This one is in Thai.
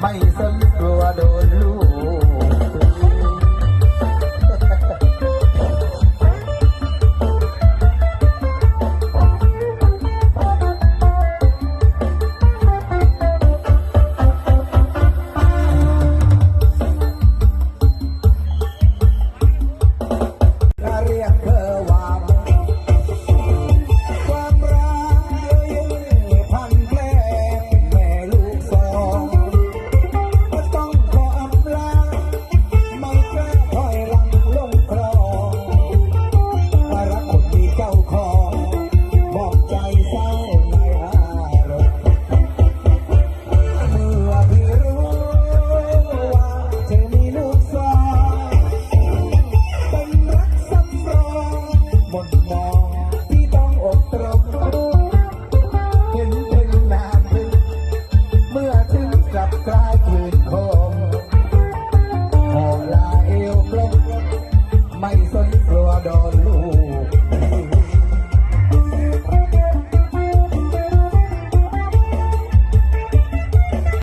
ไม่สนกลัวโดนลูก